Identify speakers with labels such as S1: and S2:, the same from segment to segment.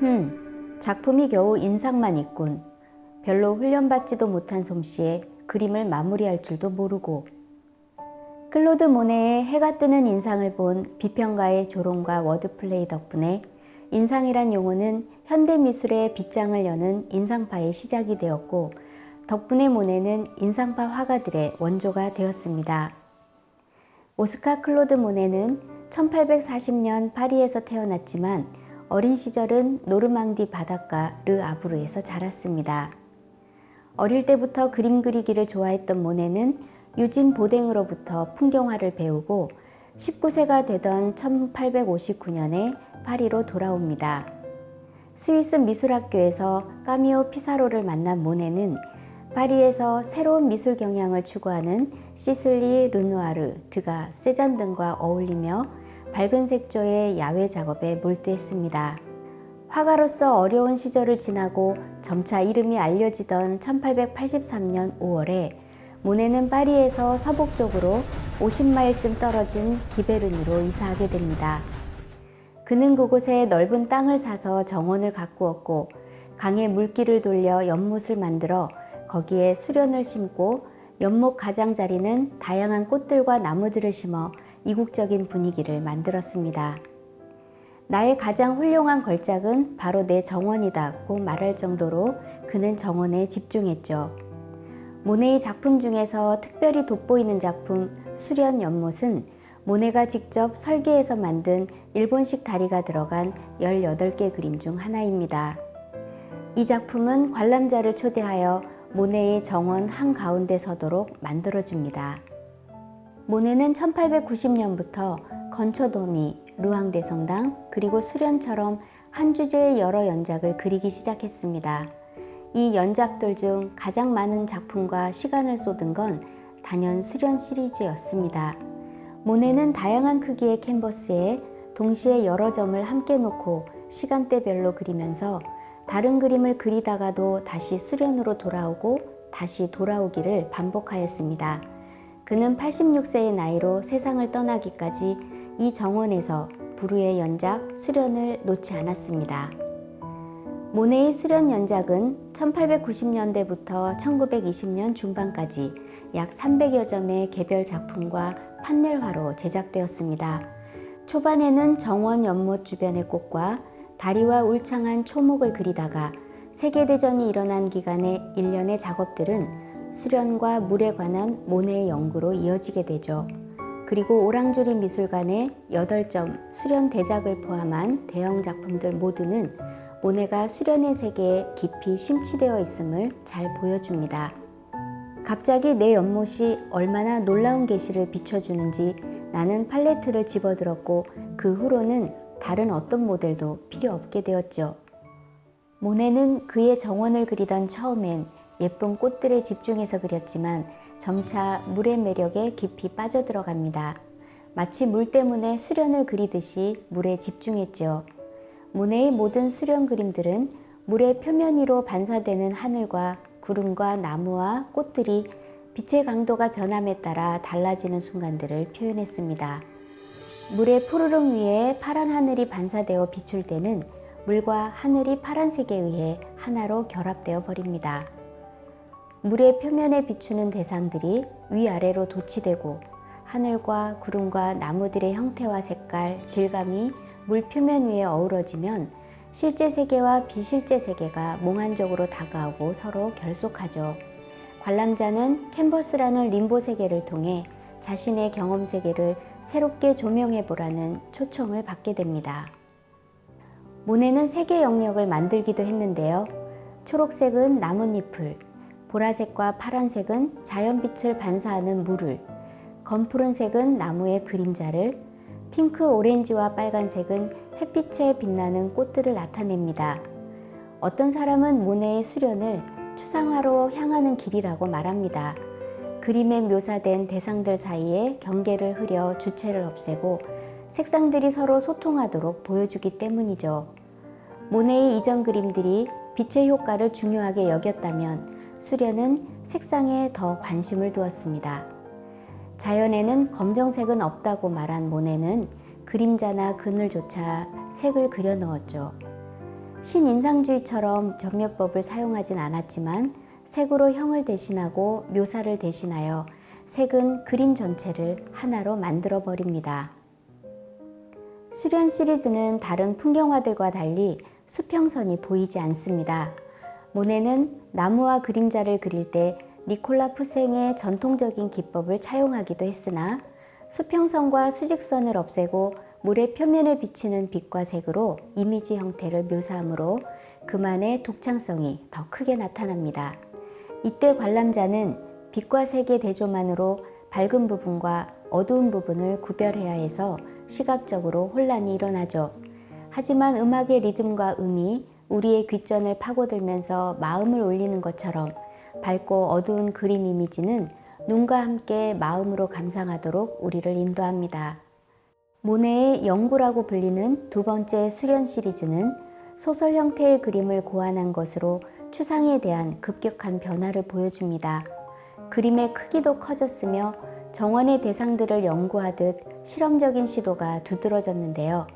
S1: 흠, 작품이 겨우 인상만 있군. 별로 훈련받지도 못한 솜씨에 그림을 마무리할 줄도 모르고. 클로드 모네의 해가 뜨는 인상을 본 비평가의 조롱과 워드플레이 덕분에 인상이란 용어는 현대 미술의 빗장을 여는 인상파의 시작이 되었고 덕분에 모네는 인상파 화가들의 원조가 되었습니다. 오스카 클로드 모네는 1840년 파리에서 태어났지만 어린 시절은 노르망디 바닷가 르 아브르에서 자랐습니다. 어릴 때부터 그림 그리기를 좋아했던 모네는 유진 보댕으로부터 풍경화를 배우고 19세가 되던 1859년에 파리로 돌아옵니다. 스위스 미술학교에서 까미오 피사로를 만난 모네는 파리에서 새로운 미술 경향을 추구하는 시슬리 르누아르, 드가, 세잔 등과 어울리며 밝은 색조의 야외 작업에 몰두했습니다. 화가로서 어려운 시절을 지나고 점차 이름이 알려지던 1883년 5월에 모네는 파리에서 서북 쪽으로 50마일쯤 떨어진 기베르니로 이사하게 됩니다. 그는 그곳에 넓은 땅을 사서 정원을 가꾸었고 강에 물길을 돌려 연못을 만들어 거기에 수련을 심고 연못 가장자리는 다양한 꽃들과 나무들을 심어 이국적인 분위기를 만들었습니다. 나의 가장 훌륭한 걸작은 바로 내 정원이다고 말할 정도로 그는 정원에 집중했죠. 모네의 작품 중에서 특별히 돋보이는 작품 수련 연못은 모네가 직접 설계해서 만든 일본식 다리가 들어간 18개 그림 중 하나입니다. 이 작품은 관람자를 초대하여 모네의 정원 한가운데 서도록 만들어줍니다. 모네는 1890년부터 건초도미, 루앙대성당, 그리고 수련처럼 한 주제의 여러 연작을 그리기 시작했습니다. 이 연작들 중 가장 많은 작품과 시간을 쏟은 건 단연 수련 시리즈였습니다. 모네는 다양한 크기의 캔버스에 동시에 여러 점을 함께 놓고 시간대별로 그리면서 다른 그림을 그리다가도 다시 수련으로 돌아오고 다시 돌아오기를 반복하였습니다. 그는 86세의 나이로 세상을 떠나기까지 이 정원에서 부르의 연작 수련을 놓지 않았습니다. 모네의 수련 연작은 1890년대부터 1920년 중반까지 약 300여 점의 개별 작품과 판넬화로 제작되었습니다. 초반에는 정원 연못 주변의 꽃과 다리와 울창한 초목을 그리다가 세계대전이 일어난 기간의 일련의 작업들은 수련과 물에 관한 모네의 연구로 이어지게 되죠. 그리고 오랑조리 미술관의 8점 수련 대작을 포함한 대형 작품들 모두는 모네가 수련의 세계에 깊이 심취되어 있음을 잘 보여줍니다. 갑자기 내 연못이 얼마나 놀라운 계시를 비춰주는지 나는 팔레트를 집어들었고 그 후로는 다른 어떤 모델도 필요 없게 되었죠. 모네는 그의 정원을 그리던 처음엔 예쁜 꽃들에 집중해서 그렸지만 점차 물의 매력에 깊이 빠져들어갑니다. 마치 물 때문에 수련을 그리듯이 물에 집중했죠. 모네의 모든 수련 그림들은 물의 표면 위로 반사되는 하늘과 구름과 나무와 꽃들이 빛의 강도가 변함에 따라 달라지는 순간들을 표현했습니다. 물의 푸르름 위에 파란 하늘이 반사되어 비출 때는 물과 하늘이 파란색에 의해 하나로 결합되어 버립니다. 물의 표면에 비추는 대상들이 위아래로 도치되고 하늘과 구름과 나무들의 형태와 색깔, 질감이 물 표면 위에 어우러지면 실제 세계와 비실제 세계가 몽환적으로 다가오고 서로 결속하죠. 관람자는 캔버스라는 림보 세계를 통해 자신의 경험 세계를 새롭게 조명해 보라는 초청을 받게 됩니다. 모네는 세계 영역을 만들기도 했는데요. 초록색은 나뭇잎을, 보라색과 파란색은 자연빛을 반사하는 물을, 검푸른색은 나무의 그림자를, 핑크 오렌지와 빨간색은 햇빛에 빛나는 꽃들을 나타냅니다. 어떤 사람은 모네의 수련을 추상화로 향하는 길이라고 말합니다. 그림에 묘사된 대상들 사이에 경계를 흐려 주체를 없애고 색상들이 서로 소통하도록 보여주기 때문이죠. 모네의 이전 그림들이 빛의 효과를 중요하게 여겼다면 수련은 색상에 더 관심을 두었습니다. 자연에는 검정색은 없다고 말한 모네는 그림자나 그늘조차 색을 그려 넣었죠. 신인상주의처럼 전묘법을 사용하진 않았지만 색으로 형을 대신하고 묘사를 대신하여 색은 그림 전체를 하나로 만들어 버립니다. 수련 시리즈는 다른 풍경화들과 달리 수평선이 보이지 않습니다. 모네는 나무와 그림자를 그릴 때 니콜라 푸생의 전통적인 기법을 차용하기도 했으나 수평선과 수직선을 없애고 물의 표면에 비치는 빛과 색으로 이미지 형태를 묘사하므로 그만의 독창성이 더 크게 나타납니다. 이때 관람자는 빛과 색의 대조만으로 밝은 부분과 어두운 부분을 구별해야 해서 시각적으로 혼란이 일어나죠. 하지만 음악의 리듬과 음이 우리의 귓전을 파고들면서 마음을 올리는 것처럼 밝고 어두운 그림 이미지는 눈과 함께 마음으로 감상하도록 우리를 인도합니다. 모네의 영구라고 불리는 두 번째 수련 시리즈는 소설 형태의 그림을 고안한 것으로 추상에 대한 급격한 변화를 보여줍니다. 그림의 크기도 커졌으며 정원의 대상들을 연구하듯 실험적인 시도가 두드러졌는데요.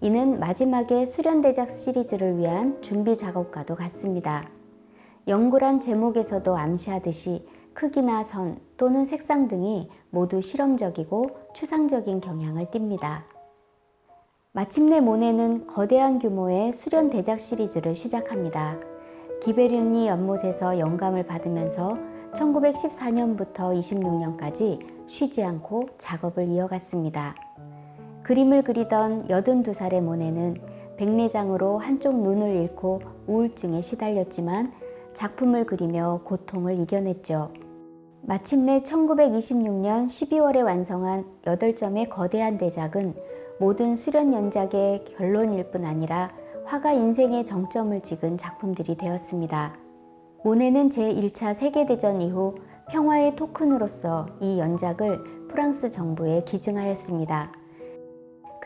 S1: 이는 마지막에 수련대작 시리즈를 위한 준비 작업과도 같습니다. 연구란 제목에서도 암시하듯이 크기나 선 또는 색상 등이 모두 실험적이고 추상적인 경향을 띱니다. 마침내 모네는 거대한 규모의 수련 대작 시리즈를 시작합니다. 기베르니 연못에서 영감을 받으면서 1914년부터 26년까지 쉬지 않고 작업을 이어갔습니다. 그림을 그리던 82살의 모네는 백내장으로 한쪽 눈을 잃고 우울증에 시달렸지만 작품을 그리며 고통을 이겨냈죠. 마침내 1926년 12월에 완성한 8점의 거대한 대작은 모든 수련 연작의 결론일 뿐 아니라 화가 인생의 정점을 찍은 작품들이 되었습니다. 모네는 제1차 세계대전 이후 평화의 토큰으로서 이 연작을 프랑스 정부에 기증하였습니다.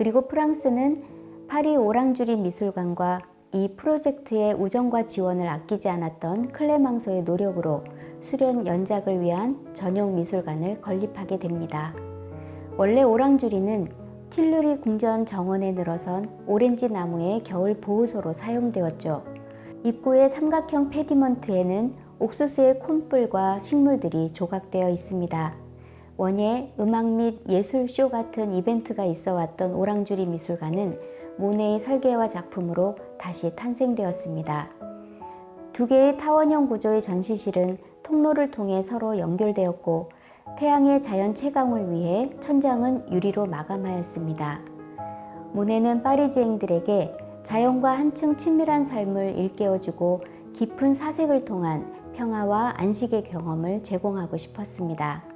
S1: 그리고 프랑스는 파리 오랑주리 미술관과 이 프로젝트의 우정과 지원을 아끼지 않았던 클레망소의 노력으로 수련 연작을 위한 전용 미술관을 건립하게 됩니다. 원래 오랑주리는 틸루리 궁전 정원에 늘어선 오렌지 나무의 겨울 보호소로 사용되었죠. 입구의 삼각형 페디먼트에는 옥수수의 콘뿔과 식물들이 조각되어 있습니다. 원예 음악 및 예술 쇼 같은 이벤트가 있어 왔던 오랑주리 미술관은 모네의 설계와 작품으로 다시 탄생되었습니다. 두 개의 타원형 구조의 전시실은 통로를 통해 서로 연결되었고 태양의 자연 채광을 위해 천장은 유리로 마감하였습니다. 모네는 파리지앵들에게 자연과 한층 친밀한 삶을 일깨워주고 깊은 사색을 통한 평화와 안식의 경험을 제공하고 싶었습니다.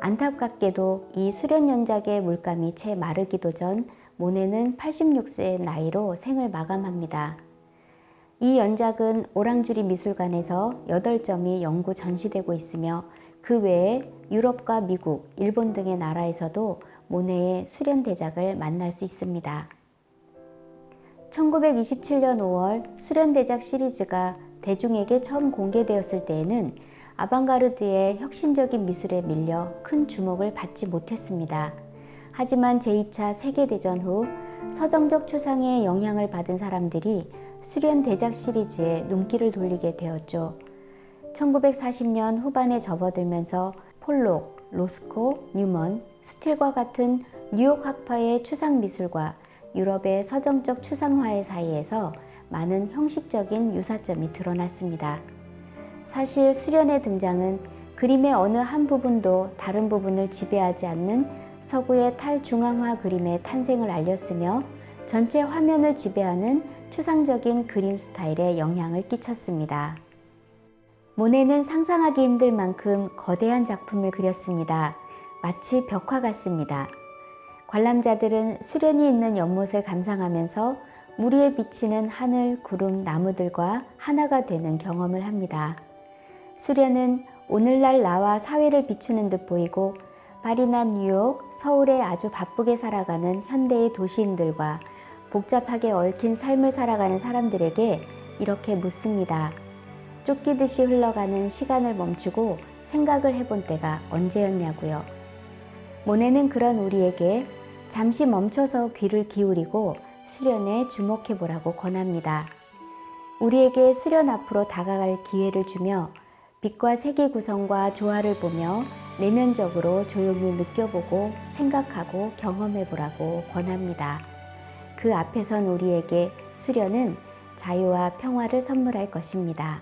S1: 안타깝게도 이 수련 연작의 물감이 채 마르기도 전 모네는 86세의 나이로 생을 마감합니다. 이 연작은 오랑주리 미술관에서 8점이 연구 전시되고 있으며 그 외에 유럽과 미국, 일본 등의 나라에서도 모네의 수련 대작을 만날 수 있습니다. 1927년 5월 수련 대작 시리즈가 대중에게 처음 공개되었을 때에는 아방가르드의 혁신적인 미술에 밀려 큰 주목을 받지 못했습니다. 하지만 제2차 세계대전 후 서정적 추상의 영향을 받은 사람들이 수련 대작 시리즈에 눈길을 돌리게 되었죠. 1940년 후반에 접어들면서 폴록, 로스코, 뉴먼, 스틸과 같은 뉴욕 학파의 추상 미술과 유럽의 서정적 추상화의 사이에서 많은 형식적인 유사점이 드러났습니다. 사실 수련의 등장은 그림의 어느 한 부분도 다른 부분을 지배하지 않는 서구의 탈중앙화 그림의 탄생을 알렸으며 전체 화면을 지배하는 추상적인 그림 스타일에 영향을 끼쳤습니다. 모네는 상상하기 힘들 만큼 거대한 작품을 그렸습니다. 마치 벽화 같습니다. 관람자들은 수련이 있는 연못을 감상하면서 물 위에 비치는 하늘, 구름, 나무들과 하나가 되는 경험을 합니다. 수련은 오늘날 나와 사회를 비추는 듯 보이고 파리나 뉴욕, 서울에 아주 바쁘게 살아가는 현대의 도시인들과 복잡하게 얽힌 삶을 살아가는 사람들에게 이렇게 묻습니다. 쫓기듯이 흘러가는 시간을 멈추고 생각을 해본 때가 언제였냐고요. 모네는 그런 우리에게 잠시 멈춰서 귀를 기울이고 수련에 주목해 보라고 권합니다. 우리에게 수련 앞으로 다가갈 기회를 주며 빛과 색의 구성과 조화를 보며 내면적으로 조용히 느껴보고 생각하고 경험해 보라고 권합니다. 그 앞에선 우리에게 수련은 자유와 평화를 선물할 것입니다.